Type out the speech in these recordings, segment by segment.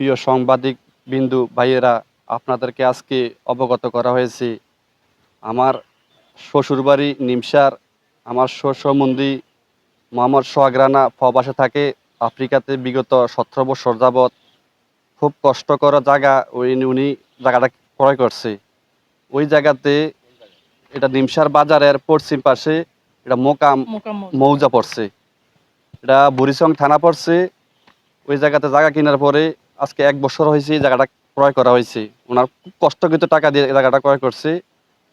প্রিয় সাংবাদিক বিন্দু ভাইয়েরা আপনাদেরকে আজকে অবগত করা হয়েছে আমার শ্বশুরবাড়ি নিমসার আমার শ্বশুরমন্দি মোহাম্মদ সোহাগরানা প্রবাসে থাকে আফ্রিকাতে বিগত সতেরো বছর যাবৎ খুব কষ্টকর জায়গা ওই উনি জায়গাটা ক্রয় করছে। ওই জায়গাতে এটা নিমসার বাজারের পশ্চিম পাশে এটা মোকাম মৌজা। পড়ছে। এটা বুড়িসং থানা পড়ছে। ওই জায়গাতে জায়গা কেনার পরে আজকে এক বছর হয়েছে জায়গাটা ক্রয় করা হয়েছে। ওনার কষ্টকৃত টাকা দিয়ে জায়গাটা ক্রয় করছে।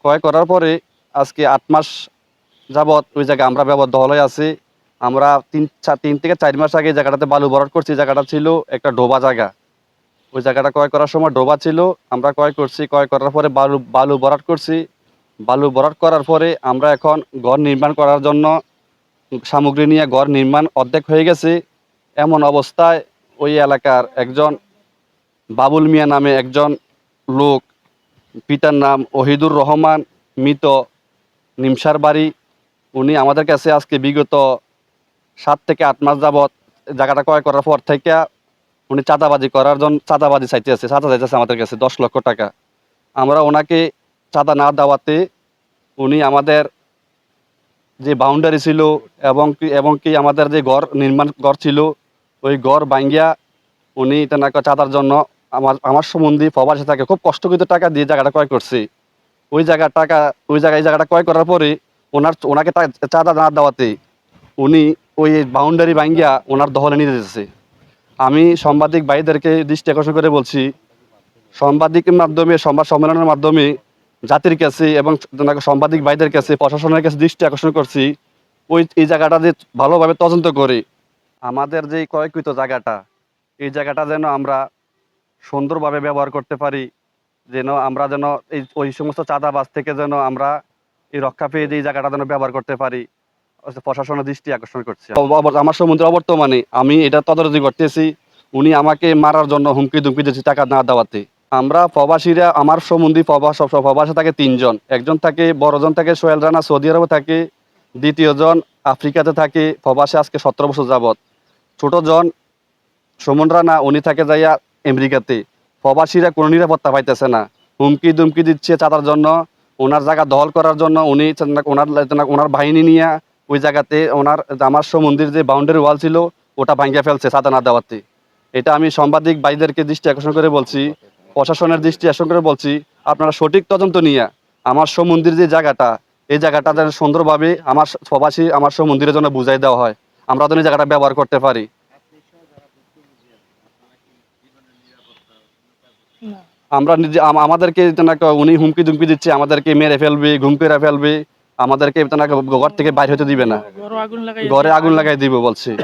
ক্রয় করার পরে আজকে আট মাস যাবৎ ওই জায়গায় আমরা ব্যবহার দহলে আছি। আমরা তিন চার তিন থেকে চার মাস আগে জায়গাটাতে বালু ভরাট করছি। জায়গাটা ছিল একটা ডোবা জায়গা। ওই জায়গাটা ক্রয় করার সময় ডোবা ছিল। আমরা ক্রয় করছি। ক্রয় করার পরে বালু বালু ভরাট করছি। বালু ভরাট করার পরে আমরা এখন ঘর নির্মাণ করার জন্য সামগ্রী নিয়ে ঘর নির্মাণ অর্ধেক হয়ে গেছে। এমন অবস্থায় ওই এলাকার একজন বাবুল মিয়া নামে একজন লোক। পিতার নাম ওহিদুর রহমান, মৃত নিমসার বাড়ি। উনি আমাদের কাছে আজকে বিগত সাত থেকে আট মাস যাবৎ জায়গাটা ক্রয় করার পর থেকে উনি চাঁদাবাজি করার জন্য চাঁদাবাজি চাইতেছে, চাঁদা চাইতেছে আমাদের কাছে, দশ লক্ষ টাকা। আমরা ওনাকে চাঁদা না দেওয়াতে উনি আমাদের যে বাউন্ডারি ছিল এবং কি এবং কি আমাদের যে ঘর, নির্মাণ ঘর ছিল ওই ঘর ভাঙ্গিয়া উনি তেনাকে চাঁদার জন্য আমার আমার সম্বন্ধী প্রবাসে থাকে। খুব কষ্টকৃত টাকা দিয়ে জায়গাটা ক্রয় করছে। ওই জায়গার টাকা, ওই জায়গায় জায়গাটা ক্রয় করার পরে ওনার, ওনাকে চাঁদা না দেওয়াতে উনি ওই বাউন্ডারি ভাঙ্গিয়া ওনার দহলে নিয়ে যেতেছে। আমি সাংবাদিক ভাইদেরকে দৃষ্টি আকর্ষণ করে বলছি সাংবাদিকের মাধ্যমে, সংবাদ সম্মেলনের মাধ্যমে জাতির কাছে এবং সাংবাদিক ভাইদের কাছে, প্রশাসনের কাছে দৃষ্টি আকর্ষণ করছি। ওই, এই জায়গাটা যে ভালোভাবে তদন্ত করে আমাদের যে ক্রয়কৃত জায়গাটা, এই জায়গাটা যেন আমরা সুন্দরভাবে ব্যবহার করতে পারি, যেন আমরা যেন এই, ওই সমস্ত চাঁদাবাজ থেকে যেন আমরা এই রক্ষা পেয়ে এই জায়গাটা যেন ব্যবহার করতে পারি প্রশাসনের দৃষ্টি আকর্ষণ করছে। আমার সম্বন্ধে অবর্তমানে আমি এটা তদারকি করতেছি, উনি আমাকে মারার জন্য হুমকি দুমকি দিচ্ছে টাকা না দেওয়াতে। আমরা প্রবাসীরা, আমার সম্বন্ধী প্রবাস, প্রবাসে থাকে তিনজন। একজন থাকে বড়জন থাকে সোহেল রানা, সৌদি আরবে থাকে, দ্বিতীয়জন আফ্রিকাতে থাকে, প্রবাসে আজকে সতেরো বছর যাবৎ। ছোটজন সুমন রানা, উনি থাকে যাইয়া আমেরিকাতে। প্রবাসীরা কোনো নিরাপত্তা পাইতেছে না। হুমকি দুমকি দিচ্ছে চাঁদার জন্য। ওনার জায়গা দখল করার জন্য উনি ওনার ওনার বাহিনী নিয়ে ওই জায়গাতে ওনার আমার মন্দির যে বাউন্ডারি ওয়াল ছিল, ওটা ভাঙ্গিয়ে ফেলছে চাঁদা না দেওয়াতে। এটা আমি সাংবাদিক ভাইদেরকে দৃষ্টি আকর্ষণ করে বলছি, প্রশাসনের দৃষ্টি আকর্ষণ করে বলছি, আপনারা সঠিক তদন্ত নিয়ে আমার মন্দির যে জায়গাটা এই জায়গাটা যেন সুন্দরভাবে আমার প্রবাসী আমার সব মন্দিরের জন্য বুঝাই দেওয়া হয়। আমরা যেন এই জায়গাটা ব্যবহার করতে পারি। আমরা নিজে আম- আমাদেরকে উনি হুমকি দুমকি দিচ্ছে আমাদেরকে মেরে ফেলবে ঘুম করে ফেলবে আমাদেরকে ঘর থেকে বাইরে হতে দিবে না। ঘরে আগুন লাগাই দিব। বলছে।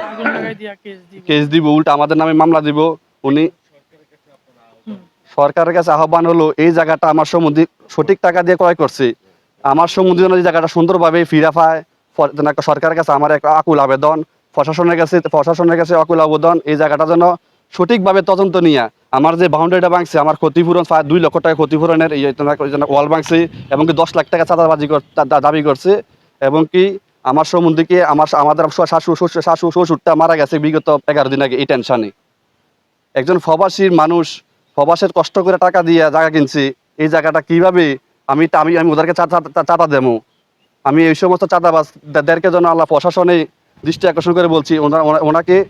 কেস দিব। উল্টা আমাদের নামে মামলা দিব। উনি সরকারের কাছে আহ্বান হলো এই জায়গাটা আমার সম্বন্ধে সঠিক টাকা দিয়ে ক্রয় করছে। আমার যেন এই জায়গাটা সুন্দরভাবে ফিরা পায়। তেনাকে সরকারের কাছে আমার একটা আকুল আবেদন, প্রশাসনের কাছে প্রশাসনের কাছে আকুল আবেদন এই জায়গাটা যেন সঠিকভাবে তদন্ত নিয়ে আমার যে বাউন্ডারিটা ভাঙছে, আমার ক্ষতিপূরণ দুই লক্ষ টাকা ক্ষতিপূরণের ওয়াল ভাঙছে, এবং কি দশ লাখ টাকা চাঁদাবাজি দাবি করছে, এবং কি আমার সম্বন্ধীকে আমার আমাদের শাশু শ্বশুর শাশু শ্বশুরটা মারা গেছে বিগত এগারো দিন আগে, এই টেনশনে একজন প্রবাসীর মানুষ প্রবাসের কষ্ট করে টাকা দিয়ে জায়গা কিনছি, এই জায়গাটা কীভাবে আমি আমি আমি ওদেরকে চাঁদা দেবো। আমি এই সমস্ত চাঁদাবাজদেরকে যেন আল্লাহ প্রশাসনে দৃষ্টি আকর্ষণ করে বলছি, ওনা- ওনা- ওনাকে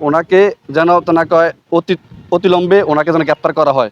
ওনাকে যেন কয় অতি অতিলম্বে ওনাকে যেন গ্রেপ্তার করা হয়।